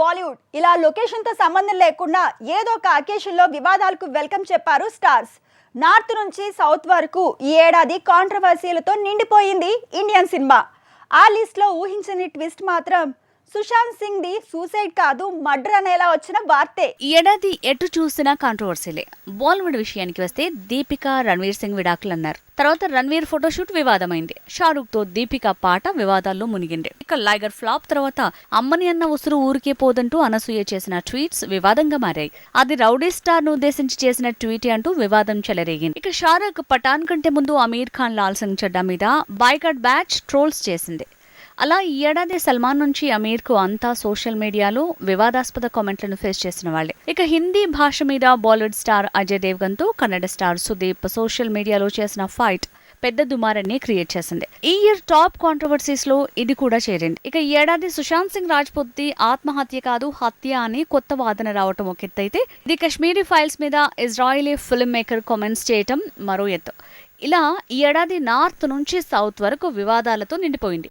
బాలీవుడ్. ఇలా లొకేషన్తో సంబంధం లేకుండా ఏదో ఒక అకేషన్లో వివాదాలకు వెల్కమ్ చెప్పారు స్టార్స్. నార్త్ నుంచి సౌత్ వరకు ఈ ఏడాది కాంట్రవర్సీలతో నిండిపోయింది ఇండియన్ సినిమా. ఆ లిస్ట్లో ఊహించని ట్విస్ట్ మాత్రం సుశాంత్ సింగ్ ది సూసైడ్ కాదు మర్డర్ అనేలా వచ్చిన వార్తే. ఈ ఏడాది ఎటు చూసినా కాంట్రవర్సీలే బాలీవుడ్ విషయానికి వస్తే దీపిక రణ్వీర్ సింగ్ విడాకులు అన్నారు తర్వాత రణ్వీర్ ఫోటోషూట్ వివాదమైంది. షారూక్తో దీపిక పాట వివాదాల్లో మునిగింది. ఇక లైగర్ ఫ్లాప్ తర్వాత అమ్మని అన్న ఉసురు ఊరికే పోదంటూ అనసూయ చేసిన ట్వీట్స్ వివాదంగా మారాయి. అది రౌడీ స్టార్ను ఉద్దేశించి చేసిన ట్వీట్ అంటూ వివాదం చెలరేగింది. ఇక షారూక్ పఠాన్ కంటే ముందు అమీర్ ఖాన్ లాల్ సింగ్ చెడ్డా మీద బాయ్కట్ బ్యాచ్ ట్రోల్స్ చేసింది. అలా ఈ ఏడాది సల్మాన్ నుంచి అమీర్కు అంతా సోషల్ మీడియాలో వివాదాస్పద కామెంట్లను ఫేస్ చేసిన వాళ్ళే. ఇక హిందీ భాష మీద బాలీవుడ్ స్టార్ అజయ్ దేవ్గన్తో కన్నడ స్టార్ సుదీప్ సోషల్ మీడియాలో చేసిన ఫైట్ పెద్ద దుమారాన్ని క్రియేట్ చేసింది. ఈ ఇయర్ టాప్ కాంట్రవర్సీస్లో ఇది కూడా చేరింది. ఇక ఈ ఏడాది సుశాంత్ సింగ్ రాజ్పూత్ ఆత్మహత్య కాదు హత్య అని కొత్త వాదన రావటం ఒక ఎత్తు అయితే ఇది కశ్మీరీ ఫైల్స్ మీద ఇజ్రాయిలీ ఫిల్మ్ మేకర్ కామెంట్స్ చేయటం మరో ఎత్తు. ఇలా ఈ ఏడాది నార్త్ నుంచి సౌత్ వరకు వివాదాలతో నిండిపోయింది.